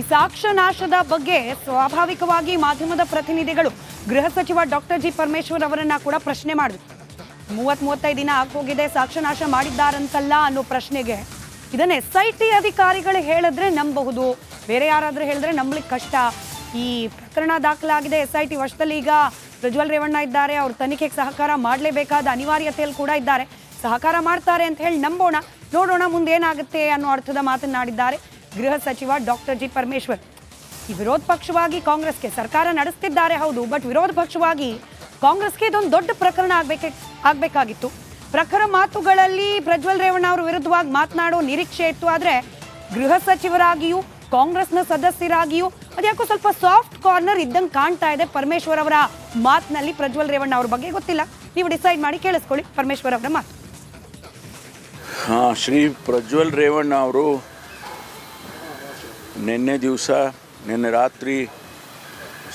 ಈ ಸಾಕ್ಷ್ಯ ನಾಶದ ಬಗ್ಗೆ ಸ್ವಾಭಾವಿಕವಾಗಿ ಮಾಧ್ಯಮದ ಪ್ರತಿನಿಧಿಗಳು ಗೃಹ ಸಚಿವ ಡಾಕ್ಟರ್ ಜಿ ಪರಮೇಶ್ವರ್ ಅವರನ್ನ ಕೂಡ ಪ್ರಶ್ನೆ ಮಾಡಿದ್ರು. ಮೂವತ್ ಮೂವತ್ತೈದು ದಿನ ಆಗೋಗಿದೆ ಸಾಕ್ಷ್ಯ ನಾಶ ಮಾಡಿದ್ದಾರಂತಲ್ಲ ಅನ್ನೋ ಪ್ರಶ್ನೆಗೆ ಇದನ್ನ ಎಸ್ ಐ ಟಿ ಅಧಿಕಾರಿಗಳು ಹೇಳಿದ್ರೆ ನಂಬಬಹುದು ಬೇರೆ ಯಾರಾದ್ರೂ ಹೇಳಿದ್ರೆ ನಂಬಲಿಕ್ಕೆ ಕಷ್ಟ. ಈ ಪ್ರಕರಣ ದಾಖಲಾಗಿದೆ ಎಸ್ ಐ ಟಿ ವಶದಲ್ಲಿ ಈಗ ಪ್ರಜ್ವಲ್ ರೇವಣ್ಣ ಇದ್ದಾರೆ, ಅವ್ರ ತನಿಖೆಗೆ ಸಹಕಾರ ಮಾಡಲೇಬೇಕಾದ ಅನಿವಾರ್ಯತೆಯಲ್ಲಿ ಕೂಡ ಇದ್ದಾರೆ. ಸಹಕಾರ ಮಾಡ್ತಾರೆ ಅಂತ ಹೇಳಿ ನಂಬೋಣ. ನೋಡೋಣ ಮುಂದೆ ಏನಾಗುತ್ತೆ ಅನ್ನೋ ಅರ್ಥದ ಮಾತನಾಡಿದ್ದಾರೆ ಗೃಹ ಸಚಿವ ಡಾಕ್ಟರ್ ಜಿ ಪರಮೇಶ್ವರ್. ಈ ವಿರೋಧ ಪಕ್ಷವಾಗಿ ಕಾಂಗ್ರೆಸ್ಗೆ ಸರ್ಕಾರ ನಡೆಸ್ತಿದ್ದಾರೆ, ಹೌದು, ಬಟ್ ವಿರೋಧ ಪಕ್ಷವಾಗಿ ಕಾಂಗ್ರೆಸ್ಗೆ ಇದೊಂದು ದೊಡ್ಡ ಪ್ರಕರಣ ಆಗ್ಬೇಕ, ಆಗ್ಬೇಕಾಗಿತ್ತು. ಪ್ರಖರ ಮಾತುಗಳಲ್ಲಿ ಪ್ರಜ್ವಲ್ ರೇವಣ್ಣ ಅವರ ವಿರುದ್ಧವಾಗಿ ಮಾತನಾಡೋ ನಿರೀಕ್ಷೆ ಇತ್ತು, ಆದ್ರೆ ಗೃಹ ಸಚಿವರಾಗಿಯೂ, ಕಾಂಗ್ರೆಸ್ನ ಸದಸ್ಯರಾಗಿಯೂ, ಅದ್ಯಾಕೋ ಸ್ವಲ್ಪ ಸಾಫ್ಟ್ ಕಾರ್ನರ್ ಇದ್ದಂಗೆ ಕಾಣ್ತಾ ಇದೆ ಪರಮೇಶ್ವರ್ ಅವರ ಮಾತಿನಲ್ಲಿ ಪ್ರಜ್ವಲ್ ರೇವಣ್ಣ ಅವ್ರ ಬಗ್ಗೆ ಗೊತ್ತಿಲ್ಲ. ನೀವು ಡಿಸೈಡ್ ಮಾಡಿ ಕೇಳಿಸ್ಕೊಳ್ಳಿ ಪರಮೇಶ್ವರ್ ಅವರ ಮಾತು. ಶ್ರೀ ಪ್ರಜ್ವಲ್ ರೇವಣ್ಣ ಅವರು ನಿನ್ನೆ ದಿವಸ, ನಿನ್ನೆ ರಾತ್ರಿ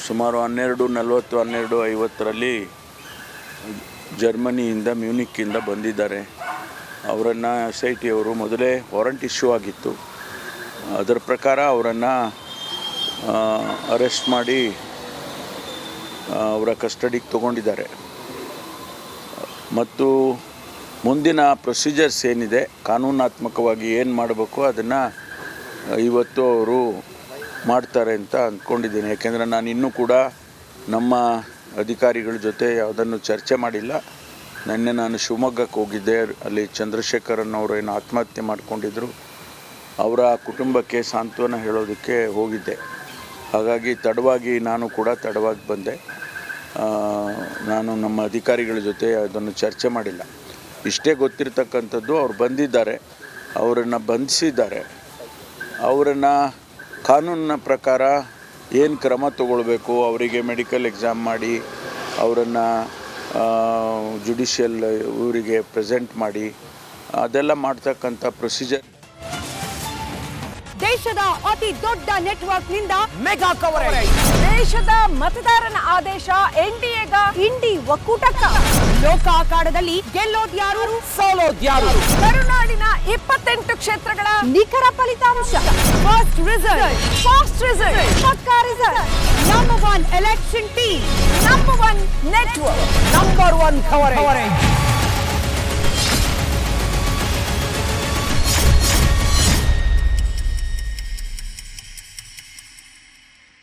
ಸುಮಾರು ಹನ್ನೆರಡು, ನಲವತ್ತು, ಹನ್ನೆರಡು, ಐವತ್ತರಲ್ಲಿ ಜರ್ಮನಿಯಿಂದ ಮ್ಯೂನಿಕ್ಕಿಂದ ಬಂದಿದ್ದಾರೆ. ಅವರನ್ನು ಎಸ್ ಐ ಟಿ ಅವರು ಮೊದಲೇ ವಾರಂಟ್ ಇಶ್ಯೂ ಆಗಿತ್ತು. ಅದರ ಪ್ರಕಾರ ಅವರನ್ನು ಅರೆಸ್ಟ್ ಮಾಡಿ ಅವರ ಕಸ್ಟಡಿಗೆ ತಗೊಂಡಿದ್ದಾರೆ. ಮತ್ತು ಮುಂದಿನ ಪ್ರೊಸೀಜರ್ಸ್ ಏನಿದೆ, ಕಾನೂನಾತ್ಮಕವಾಗಿ ಏನು ಮಾಡಬೇಕು, ಅದನ್ನು ಇವತ್ತು ಅವರು ಮಾಡ್ತಾರೆ ಅಂತ ಅಂದ್ಕೊಂಡಿದ್ದೀನಿ. ಯಾಕೆಂದರೆ ನಾನು ಇನ್ನೂ ಕೂಡ ನಮ್ಮ ಅಧಿಕಾರಿಗಳ ಜೊತೆ ಯಾವುದನ್ನು ಚರ್ಚೆ ಮಾಡಿಲ್ಲ. ನಿನ್ನೆ ನಾನು ಶಿವಮೊಗ್ಗಕ್ಕೆ ಹೋಗಿದ್ದೆ. ಅಲ್ಲಿ ಚಂದ್ರಶೇಖರನ್ ಅವರು ಏನು ಆತ್ಮಹತ್ಯೆ ಮಾಡಿಕೊಂಡಿದ್ದರು ಅವರ ಕುಟುಂಬಕ್ಕೆ ಸಾಂತ್ವನ ಹೇಳೋದಕ್ಕೆ ಹೋಗಿದ್ದೆ. ಹಾಗಾಗಿ ತಡವಾಗಿ ನಾನು ಕೂಡ ತಡವಾಗಿ ಬಂದೆ. ನಾನು ನಮ್ಮ ಅಧಿಕಾರಿಗಳ ಜೊತೆ ಅದನ್ನು ಚರ್ಚೆ ಮಾಡಿಲ್ಲ. ಇಷ್ಟೇ ಗೊತ್ತಿರತಕ್ಕಂಥದ್ದು ಅವ್ರು ಬಂದಿದ್ದಾರೆ. ಅವರನ್ನು ಬಂಧಿಸಿದ್ದಾರೆ. ಅವರನ್ನು ಕಾನೂನಿನ ಪ್ರಕಾರ ಏನು ಕ್ರಮ ತಗೊಳ್ಬೇಕು ಅವರಿಗೆ ಮೆಡಿಕಲ್ ಎಕ್ಸಾಮ್ ಮಾಡಿ ಅವರನ್ನು ಜುಡಿಷಿಯಲ್ ಇವರಿಗೆ ಪ್ರೆಸೆಂಟ್ ಮಾಡಿ ಅದೆಲ್ಲ ಮಾಡ್ತಕ್ಕಂಥ ಪ್ರೊಸೀಜರ್ ದೇಶದ ಅತಿ ದೊಡ್ಡ ನೆಟ್ವರ್ಕ್ನಿಂದ ಮೆಗಾ ಕವರೇಜ್ ದೇಶದ ಮತದಾರನ ಆದೇಶ ಎನ್ಡಿಎಗ ಇಂಡಿ ಒಕ್ಕೂಟಕ್ಕ. ಲೋಕ ಅಖಾಡದಲ್ಲಿ ಗೆಲ್ಲೋದ್ಯಾರು? ಸೋಲೋದ್ಯಾರು. ತಮಿಳುನಾಡಿನ ಇಪ್ಪತ್ತೆಂಟು ಕ್ಷೇತ್ರಗಳ ನಿಖರ ಫಲಿತಾಂಶ. ಫಸ್ಟ್ ರಿಸಲ್ಟ್ ಫಾಸ್ಟ್ ರಿಸಲ್ಟ್ ಪಕ್ಕಾ result number one election team number one network number one coverage